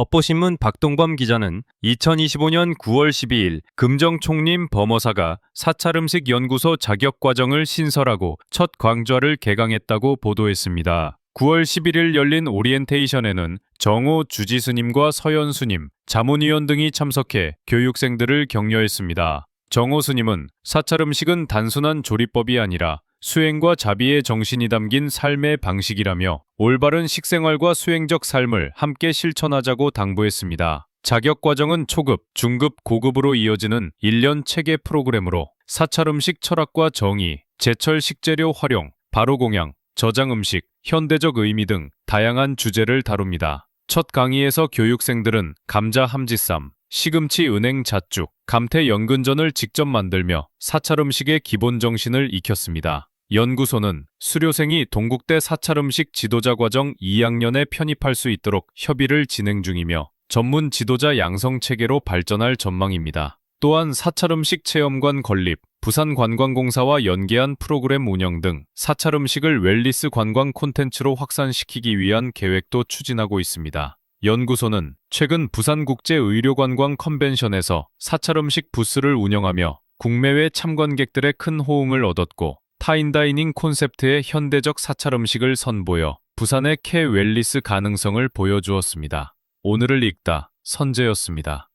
법보신문 박동범 기자는 2025년 9월 12일 금정총림 범어사가 사찰음식 연구소 자격과정을 신설하고 첫 광좌를 개강했다고 보도했습니다. 9월 11일 열린 오리엔테이션에는 정호 주지스님과 서연수님, 자문위원 등이 참석해 교육생들을 격려했습니다. 정호 스님은 사찰 음식은 단순한 조리법이 아니라 수행과 자비의 정신이 담긴 삶의 방식이라며 올바른 식생활과 수행적 삶을 함께 실천하자고 당부했습니다. 자격 과정은 초급, 중급, 고급으로 이어지는 1년 체계 프로그램으로 사찰 음식 철학과 정의, 제철 식재료 활용, 바로 공양, 저장 음식, 현대적 의미 등 다양한 주제를 다룹니다. 첫 강의에서 교육생들은 감자 함지쌈, 시금치 은행 잣죽, 감태 연근전을 직접 만들며 사찰 음식의 기본 정신을 익혔습니다. 연구소는 수료생이 동국대 사찰 음식 지도자 과정 2학년에 편입할 수 있도록 협의를 진행 중이며 전문 지도자 양성 체계로 발전할 전망입니다. 또한 사찰 음식 체험관 건립, 부산관광공사와 연계한 프로그램 운영 등 사찰 음식을 웰리스 관광 콘텐츠로 확산시키기 위한 계획도 추진하고 있습니다. 연구소는 최근 부산국제의료관광 컨벤션에서 사찰 음식 부스를 운영하며 국내외 참관객들의 큰 호응을 얻었고 타인다이닝 콘셉트의 현대적 사찰 음식을 선보여 부산의 캐 웰리스 가능성을 보여주었습니다. 오늘을 읽다 선재였습니다.